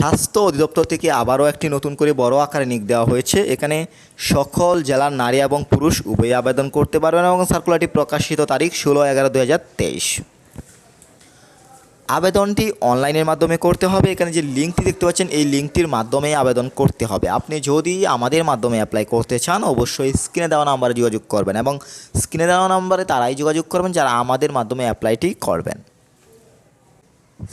স্বাস্থ্য অধিদপ্তর থেকে আবারও একটি নতুন করে বড় আকারে নিক দেওয়া হয়েছে। এখানে সকল জেলার নারী এবং পুরুষ উভয়ই আবেদন করতে পারবেন এবং সার্কুলারটি প্রকাশিত তারিখ ষোলো এগারো দু আবেদনটি অনলাইনের মাধ্যমে করতে হবে। এখানে যে লিঙ্কটি দেখতে পাচ্ছেন, এই লিঙ্কটির মাধ্যমে আবেদন করতে হবে। আপনি যদি আমাদের মাধ্যমে অ্যাপ্লাই করতে চান, অবশ্যই স্ক্রিনে দেওয়া নাম্বারে যোগাযোগ করবেন এবং স্ক্রিনে দেওয়া নাম্বারে তারাই যোগাযোগ করবেন যারা আমাদের মাধ্যমে অ্যাপ্লাইটি করবেন।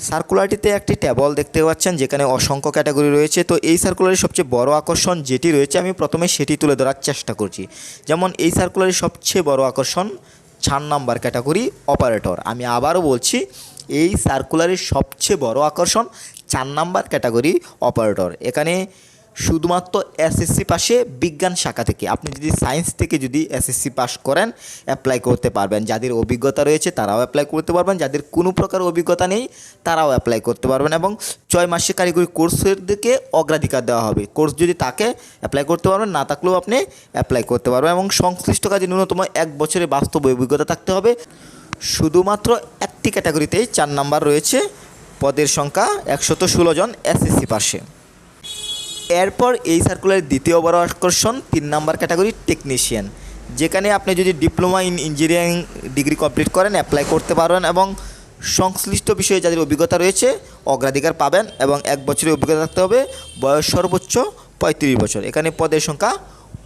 সার্কুলারটিতে একটি টেবল দেখতে পাচ্ছেন, যেখানে অসংখ্য ক্যাটাগরি রয়েছে। তো এই সার্কুলারের সবচেয়ে বড় আকর্ষণ যেটি রয়েছে, আমি প্রথমে সেটি তুলে ধরার চেষ্টা করছি। যেমন এই সার্কুলারের সবচেয়ে বড় আকর্ষণ চার নাম্বার ক্যাটাগরি, অপারেটর। আমি আবারও বলছি, এই সার্কুলারের সবচেয়ে বড় আকর্ষণ চার নাম্বার ক্যাটাগরি, অপারেটর। এখানে শুধুমাত্র এসএসসি পাশে বিজ্ঞান শাখা থেকে। আপনি যদি সায়েন্স থেকে যদি এসএসসি পাস করেন অ্যাপ্লাই করতে পারবেন। যাদের অভিজ্ঞতা রয়েছে, তারাও অ্যাপ্লাই করতে পারবেন। যাদের কোনো প্রকার অভিজ্ঞতা নেই, তারাও অ্যাপ্লাই করতে পারবেন এবং ছয় মাসে কারিগরি কোর্সের দিকে অগ্রাধিকার দেওয়া হবে। কোর্স যদি তাকে অ্যাপ্লাই করতে পারবেন। না থাকলেও আপনি অ্যাপ্লাই করতে পারবেন এবং সংশ্লিষ্ট কাজে ন্যূনতম এক বছরের বাস্তব অভিজ্ঞতা থাকতে হবে। শুধুমাত্র একটি ক্যাটাগরিতেই চার নাম্বার রয়েছে, পদের সংখ্যা একশত ষোলো জন এসএসসি পাশে। এরপর এই সার্কুলারের দ্বিতীয় বড় আকর্ষণ, তিন নাম্বার ক্যাটাগরি টেকনিশিয়ান যেখানে আপনি যদি diploma in engineering degree complete করেন অ্যাপ্লাই করতে পারবেন এবং সংশ্লিষ্ট বিষয়ে যাদের অভিজ্ঞতা রয়েছে, অগ্রাধিকার পাবেন এবং এক বছরের অভিজ্ঞতা থাকতে হবে, বয়স সর্বোচ্চ পঁয়ত্রিশ বছর। এখানে পদের সংখ্যা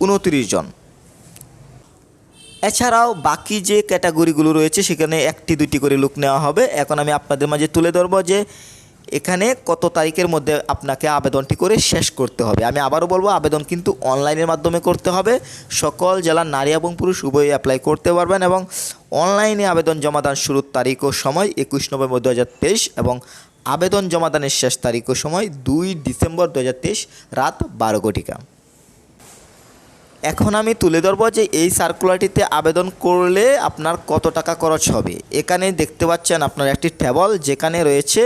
উনত্রিশ জন। এছাড়াও বাকি যে ক্যাটাগরিগুলো রয়েছে, সেখানে একটি দুটি করে লুক নেওয়া হবে। এখন আমি আপনাদের মাঝে তুলে ধরবো যে এখানে কত তারিখের মধ্যে আপনাকে আবেদনটি করে শেষ করতে হবে। আমি আবারও বলব, আবেদন কিন্তু অনলাইনের মাধ্যমে করতে হবে। সকল জেলার নারী এবং পুরুষ উভয়ই অ্যাপ্লাই করতে পারবেন এবং অনলাইনে আবেদন জমাদান শুরুর তারিখ ও সময় একুশ নভেম্বর দু হাজার তেইশ এবং আবেদন জমাদানের শেষ তারিখ ও সময় দুই ডিসেম্বর দু হাজার তেইশ রাত বারো ঘটিকা। এখন আমি তুলে ধরবো যে এই সার্কুলারটিতে আবেদন করলে আপনার কত টাকা খরচ হবে। এখানে দেখতে পাচ্ছেন আপনার একটি টেবল যেখানে রয়েছে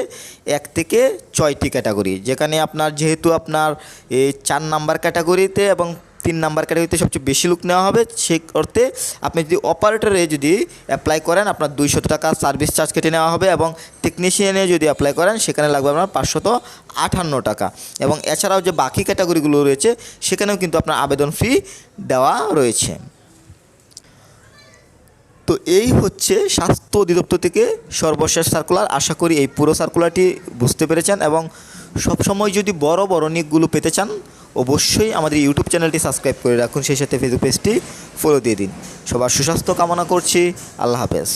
এক থেকে ছয়টি ক্যাটাগরি যেখানে আপনার যেহেতু আপনার এই চার নাম্বার ক্যাটাগরিতে এবং তিন নাম্বার ক্যাটাগরিতে সবচেয়ে বেশি লুক নেওয়া হবে, সেই অর্থে আপনি যদি অপারেটরে যদি অ্যাপ্লাই করেন, আপনার দুইশত টাকা সার্ভিস চার্জ কেটে নেওয়া হবে এবং টেকনিশিয়ানে যদি অ্যাপ্লাই করেন, সেখানে লাগবে আপনার পাঁচশত আটান্ন টাকা। এবং এছাড়াও যে বাকি ক্যাটাগরিগুলো রয়েছে, সেখানেও কিন্তু আপনার আবেদন ফি দেওয়া রয়েছে। তো এই হচ্ছে স্বাস্থ্য অধিদপ্তর থেকে সর্বশেষ সার্কুলার আশা করি এই পুরো সার্কুলারটি বুঝতে পেরেছেন এবং সবসময় যদি বড় বড় নিকগুলো পেতে চান অবশ্যই আমাদের ইউটিউব চ্যানেলটি সাবস্ক্রাইব করে রাখুন, সেই সাথে ফেসবুক পেজটি ফলো দিয়ে দিন। সবার সুস্বাস্থ্য কামনা করছি। আল্লাহ হাফেজ।